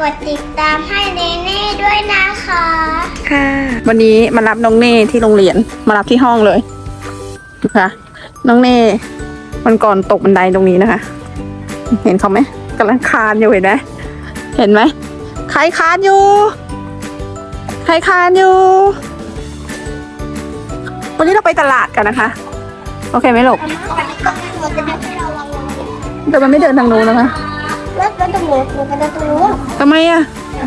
กดติดตามให้เนเน่ด้วยนะคะ ค่ะ วันนี้มารับน้องเน่ที่โรงเรียน มารับที่ห้องเลยนะคะน้องเน่มันก่อนตกบันไดตรงนี้นะคะ เห็นเขาไหมกำลังคานอยู่เห็นไหมเห็นไหมใครคานอยู่ใครคานอยู่ วันนี้เราไปตลาดกันนะคะ โอเคไหมลูกวันนี้ก็หนูจะไม่ให้เราลองลองแต่มันไม่เดินทางนู้นนะคะ รถรถตรงนู้นหนูจะเดินตรงนู้นทำไมอะ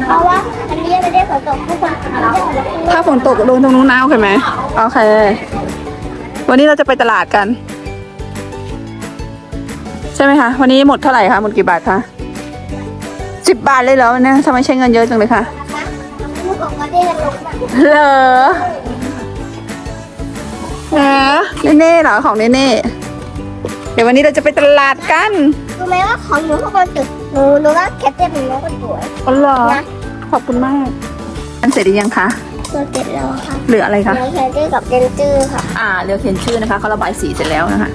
เพราะว่าอันนี้ไม่ได้ฝนตกทุกคนไม่ได้ออกมาข้างนอกถ้าฝนตกโดนตรงนู้นนะโอเคไหมโอเค วันนี้เราจะไปตลาดกัน ใช่ไหมคะ วันนี้หมดเท่าไหร่คะ หมดกี่บาทคะสิบบาทเลยเหรอเนี่ยทำไมใช้เงินเยอะจังเลยคะนะคะลูกของก็ได้ลงมาเหรอเหรอเน่ๆเหรอของเน่ๆเดี๋ยววันนี้เราจะไปตลาดกันรู้ไหมว่าของหนูทุกคนตึก หนูหนูว่าแคทเต้นหนูก็สวยอ๋อเหรอนะขอบคุณมากอันเสร็จหรือยังคะตัวเสร็จแล้วค่ะเหลืออะไรคะ แล้วแคทเต้นกับเดนจื้อค่ะ อ่าเลือกเขียนชื่อนะคะเขาระบายสีเสร็จแล้วนะคะ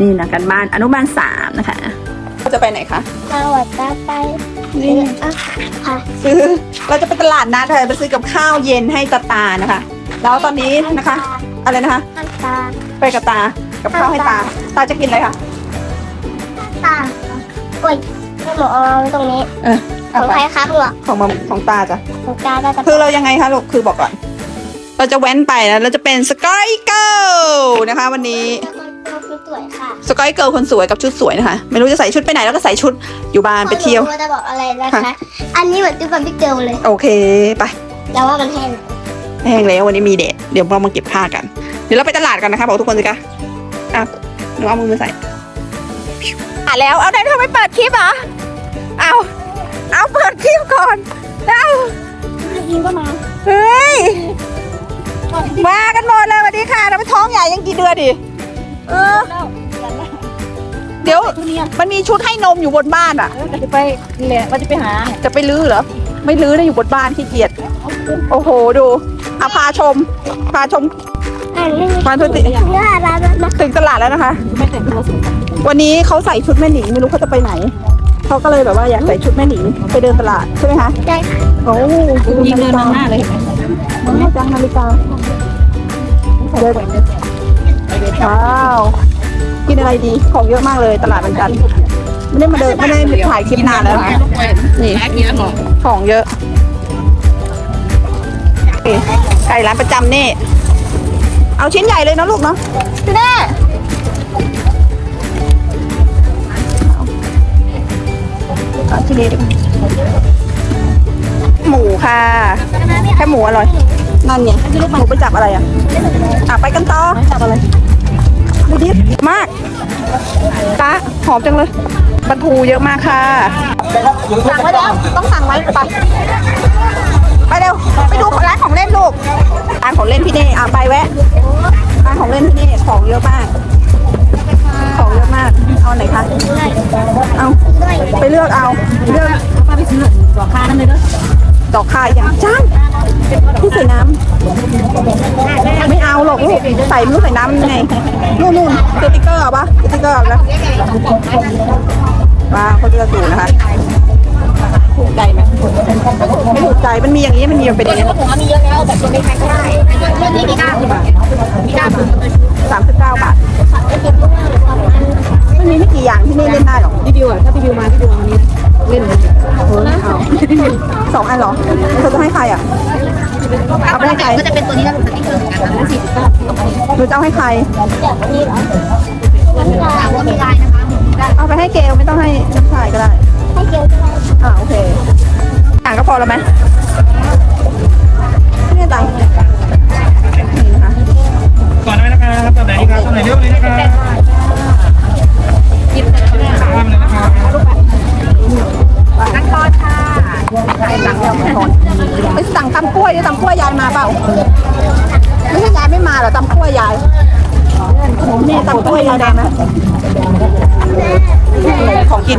นี่นะกันบ้านอนุบาลสามนะคะเราจะไปไหนคะมาวัดตาไปนี่อะค่ะซื้อเราจะไปตลาดนัดเลยไปซื้อกับข้าวเย็นให้ตาตานะคะ แล้วตอนนี้นะคะ อะไรนะคะ น้ำตาลไปกับตากับข้าวให้ตา ตาจะกินอะไรคะ ตาโอ้ยให้ หมอเอาไว้ตรงนี้เออขเอาองไปใครครับหนูของมัมของตาจ้ะของตาก็จะคือเรายังไงคะลูก คือบอกก่อน เราจะแว้นไปนะเราจะเป็นสกายเกิลนะคะ วันนี้คือสวยค่ะสกายเกิลคนสวยกับชุดสวยนะคะ ไม่รู้จะใส่ชุดไปไหนแล้วก็ใส่ชุดอยู่บ้านไปเที่ยวหนูจะบอกอะไรนะคะค่ะอันนี้เหมือนตุ๊กตาบิ๊กเกิลเลย โอเคไปแต่ว่ามันแห้งแห้งแล้ววันนี้มีเดทเดี๋ยวเรามาเก็บผ้ากัน เดี๋ยวเราไปตลาดกันนะคะ บอกทุกคนสิคะอะหนูเอามือมาใส่อะแล้วเอาไหนทำไมเปิดคลิปอะ เอาเอาเปิดคลิปก่อนเอายิงก็มา เฮ้ย มากันหมดเลยสวัสดีค่ะเราไปท้องใหญ่ยังกี่เดือนดิ เออ เดี๋ยวมันมีชุดให้นมอยู่บนบ้านอะ จะไปแหละว่าจะไปหาจะไปลื้อเหรอ ไม่ลื้อนะอยู่บนบ้านขี้เกียจ โอ้โหดูอะพาชม พาชมอันนี้มาทุติเนื้ออะไรนะถึงตลาดแล้วนะคะไม่แต่งตัวสวยวันนี้เขาใส่ชุดแม่หนิงไม่รู้เขาจะไปไหน เขาก็เลยแบบว่าอยากใส่ชุดแม่หนิงไปเดินตลาดใช่ไหมคะใช่ค่ะโอ้ยิงเดินมองหน้าเลยเห็นไหมมันน่าจังนาฬิกาเดินว้าวกินอะไรดีของเยอะมากเลยตลาดวันจันทร์ไม่ได้มาเดินไม่ได้ถ่ายคลิปนานแล้วนะนี่แอบเยอะหรอของเยอะนี่ไก่ร้านประจำนี่ เอาชิ้นใหญ่เลยเนาะลูกเนาะพี่แน่เอาชิ้นนี้ดีกว่าหมูค่ะ แค่หมูอร่อย นั่นไงหมูไปจับอะไรอะ อะไปกันต่อจับอะไรดูดิมากตาหอมจังเลยปลาทูเยอะมากค่ะสั่งไว้แล้วต้องสั่งไว้ไปไปเร็วไปดูร้านของเล่นลูกร้านของเล่นพี่เน่อะไปแวะร้านของเล่นพี่เน่ของเยอะมาก ของเยอะมากเอาไหนคะเอา ไปเลือกเอาเลือกป้าไปซื้อดอกคานั่นเลยเด้อดอกคาอย่างจ้างพี่ใส่น้ำไม่เอาหรอกลูกใส่ไม่รู้ใส่น้ำยังไงนู่นนู่นสติ๊กเกอร์ปะสติ๊กเกอร์เอาแล้วว้าเขาจะดูนะคะถูกใจไหมไม่ถูกใจมันมีอย่างนี้มันมีเป็นอย่างนี้ผมมีเยอะแล้วแบบตัวไม่แพงก็ได้เรื่องนี้มีเก้าสิบบาทมีเก้าสิบสามสิบเก้าบาท มันมีไม่กี่อย่างที่นี่เล่นได้หรอกรีวิวอะถ้ารีวิวมารีวิววันนี้เล่นเลยเอาสองอันเหรอเธอจะให้ใครอะ เอาไปให้ใคร ก็จะเป็นตัวนี้แล้วเป็นสติ๊กเกอร์เหมือนกันนะสี่สิบเก้าหรือจะเอาให้ใคร ถามว่ามีลายนะคะเอาไปให้เกลไม่ต้องให้น้ำชายก็ได้ ให้เกี๊ยวด้วยอ่าโอเคต่างก็พอแล้วไหม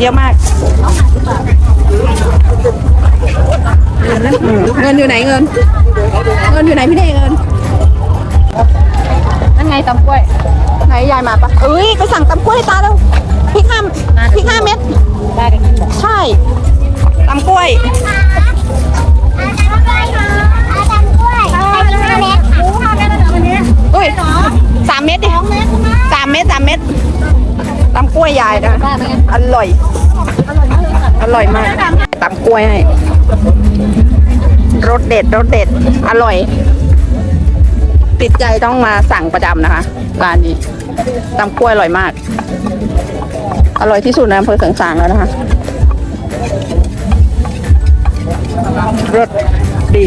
เยอะมากเงินอยู่ไหนเงิน เงินอยู่ไหนพี่เน่เงินนั่นไงตำกล้วย ไหนยายมาปะเอ้ยไปสั่งตำกล้วยให้ตาแล้วพริกห้าพริกห้าเม็ดได้กันที่บอกใช่ตตำกล้วยอาจารย์ ล้วยยายนะอร่อย อร่อยมากตำกล้วยให้รสเด็ดรสเด็ด อร่อย ติดใจต้องมาสั่งประจำนะคะร้านนี้ตำกล้วยอร่อยมาก อร่อยที่สุดในอำเภอเสริงสางแล้วนะคะรสดี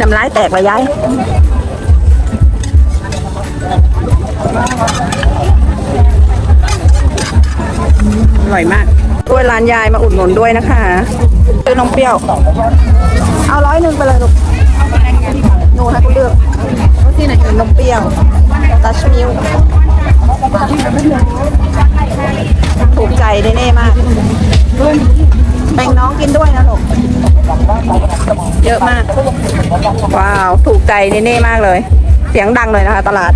น้ำลายแตกเลยยาย อร่อยมากด้วยร้านยายมาอุดหนุนด้วยนะคะซื้อนมเปรี้ยว เอาร้อยหนึ่งไปเลยลูกหนูให้คุณเลือกที่ไหนนมเปรี้ยวตัชมิลถูกใจเน่ๆมากแบ่งน้องกินด้วยนะลูกเยอะมาก ว้าว ถูกใจเน่ๆมากเลย เสียงดังเลยนะคะ ตลาด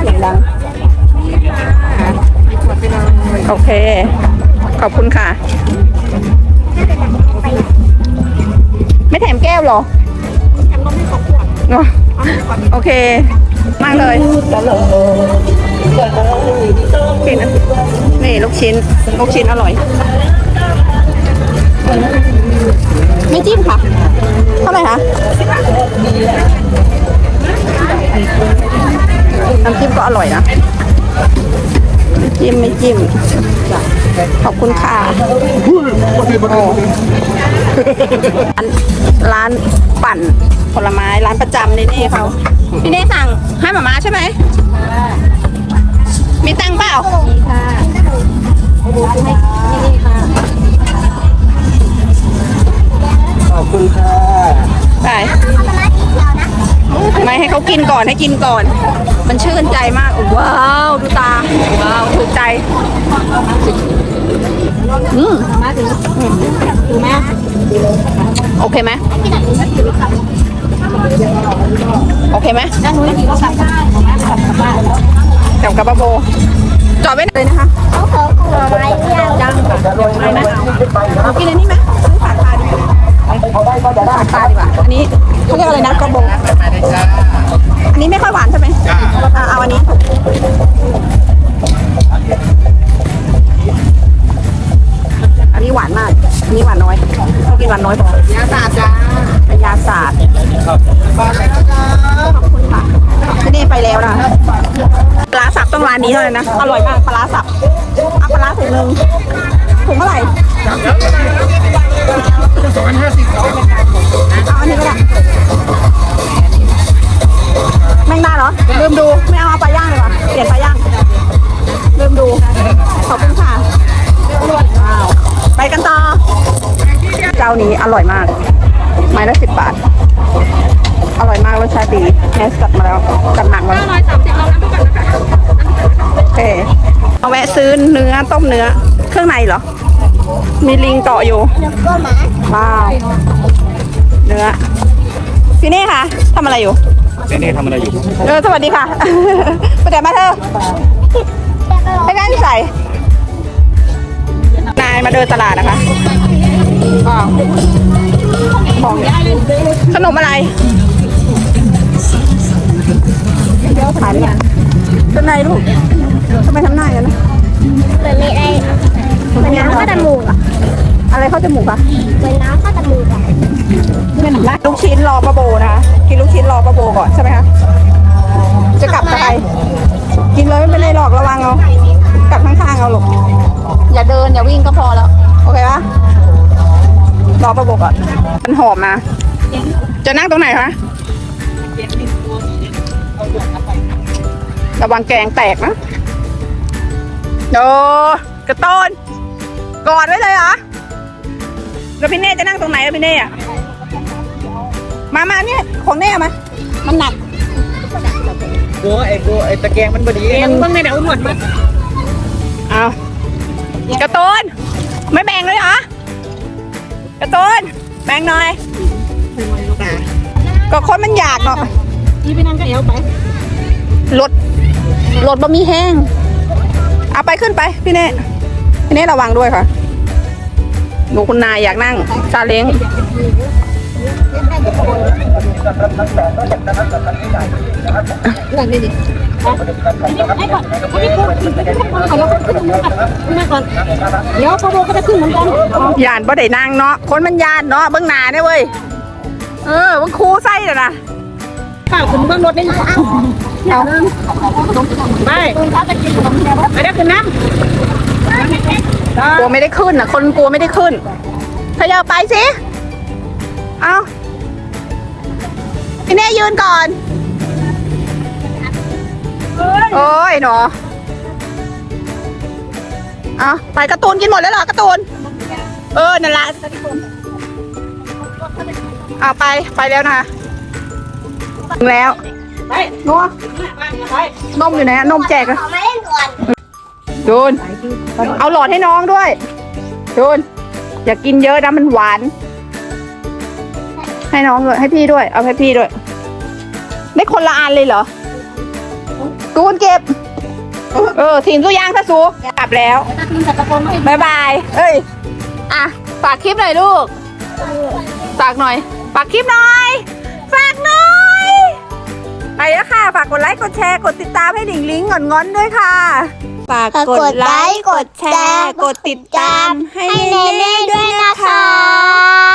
เสียงดังโอเค ขอบคุณค่ะ ไม่แถมแก้วเหรออ๋อโอเค มากเลยกินนะนี่ลูกชิ้น ลูกชิ้นอร่อย ไม่จิ้มค่ะ เท่าไหร่คะ น้ำจิ้มก็อร่อยนะไม่จิ้มไม่จิ้มขอบคุณค่ะโอ้ร้านร้านปั่นผลไม้ร้านประจำนี่นี่เขาพี่เน่สั่งให้หมาม้าใช่ไหมมีตังค์เปล่าขอบคุณค่ะได้ ไม่ให้เขากินก่อนให้กินก่อน มันชื่นใจมากว้าวดูตาว้าวถูกใจอืมมาถึงถึงไหมโอเคไหมโอเคไหมนั่งนู้นดีก็กลับบ้านกลับกับโบจอดไว้เลยนะคะเขาขอขอไม้เดียวยังค่ะไรนะเอากินอันนี้ไหมซื้อฝากปลาดีกว่าฝากปลาดีกว่าอันนี้เขาเรียกอะไรนะกระบง อันนี้ไม่ค่อยหวานใช่ไหมอ่าเอาอันนี้อันนี้หวานมาก อันนี้หวานน้อยต้องกินหวานน้อยพอยาศาสตร์จ้ายาศาสตร์ขอบคุณค่ะที่นี่ไปแล้วนะปลาสับต้องร้านนี้เท่านั้นนะ อร่อยมากปลาร้าสับเอาปลาร้าถุงหนึ่งถุงเท่าไหร่สองพันห้าสิบเอาอันนี้ก็ได้ แมงดาเหรอ ลืมดู ไม่เอาเอาปลาย่างเลยว่ะเปลี่ยนปลาย่าง ลืมดู ขอบคุณค่ะว้าวไปกันต่อ เจ้านี้อร่อยมาก ไม้ละสิบบาท อร่อยมากรสชาติดีแม่จัดมาแล้วจัดหนักมาโอเคเอาแวะซื้อเนื้อต้มเนื้อ เครื่องในเหรอ มีลิงเกาะอยู่ก็หมาว้าว เนื้อพี่เน่คะทำอะไรอยู่ เนเน่ทำอะไรอยู่เออสวัสดีค่ะไปไหนมาเธอให้นั่นใส่ นายมาเดินตลาดนะคะอ้าวของขนมอะไรเดี๋ยวถ่ายเลยเป็นไงลูกทำไมทำหน้าอย่างนั้นนะเหมือนมีอะไรเหมือนน้ำเข้าจมูกอะอะไรเข้าจมูกอะเหมือนน้ำเข้าจมูกอะลูกชิ้นรอป้าโบนะคะ กินลูกชิ้นรอป้าโบก่อนใช่ไหมคะจะกลับทำไมกินเลยไม่เป็นไรหรอกระวังเอากลับข้างๆเอาหรอกอย่าเดินอย่าวิ่งก็พอแล้ว โอเคปะรอป้าโบก่อนมันหอมมาจะนั่งตรงไหนคะระวังแกงแตกนะโอ้กระต้นกอดไว้เลยเหรอแล้วพี่เน่จะนั่งตรงไหนแล้วพี่เน่อะ มามาเนี่ยของเน่มา มันหนักโอ้ไอ้กูไอ้ตะแกรงมันพอดีมันเพิ่งไม่ได้อุ้มหมดมั้เอากระตูนไม่แบ่งเลยเหรอกระตูนแบ่งหน่อย ก็คนมันอยากเนาะนี่ไปนั่งกับเอวไปรถรถบะมีแห้ง เอาไปขึ้นไปพี่เน่พี่เน่ระวังด้วยค่ะหนูคุณนายอยากนั่งซาเล้ง เดี๋ยวเขาบอกเขาจะขึ้นเหมือนกันยานบ่ได้นั่งเนาะ คนมันยานเนาะเบื้องหน้าเนี่ยเว้ย เออมันครูไส้เด้อนะเปล่าขึ้นเบื้องรถนี่เอาไปไปได้ขึ้นน้ำกลัวไม่ได้ขึ้นอะ คนกลัวไม่ได้ขึ้นขยับไปสิ เอา พี่เน่ยืนก่อน โอ้ยหนอเอาไปการ์ตูนกินหมดแล้วเหรอการ์ตูน เออ นั่นละเอาไป ไปแล้วนะถึงแล้วไปนัวนมอยู่ไหนอะนมแจกอะขอมาเล่นก่อนจูนเอาหลอดให้น้องด้วยจูนอย่ากินเยอะนะมันหวาน ให้น้องด้วยให้พี่ด้วย เอาให้พี่ด้วย ได้คนละอันเลยเหรอตูนเก็บ เออทีมสู้ยางถ้าสู้กลับแล้วบายบาย เอ้ย อะ ฝากคลิปหน่อยลูก ฝากหน่อย ฝากคลิปหน่อย ฝากหน่อย ไปแล้วค่ะ ฝากกดไลค์ กดแชร์ กดติดตามให้หลิงลิงงอนงอนๆด้วยค่ะ ฝากกดไลค์ กดแชร์ กดติดตามให้เน่ๆด้วยนะคะ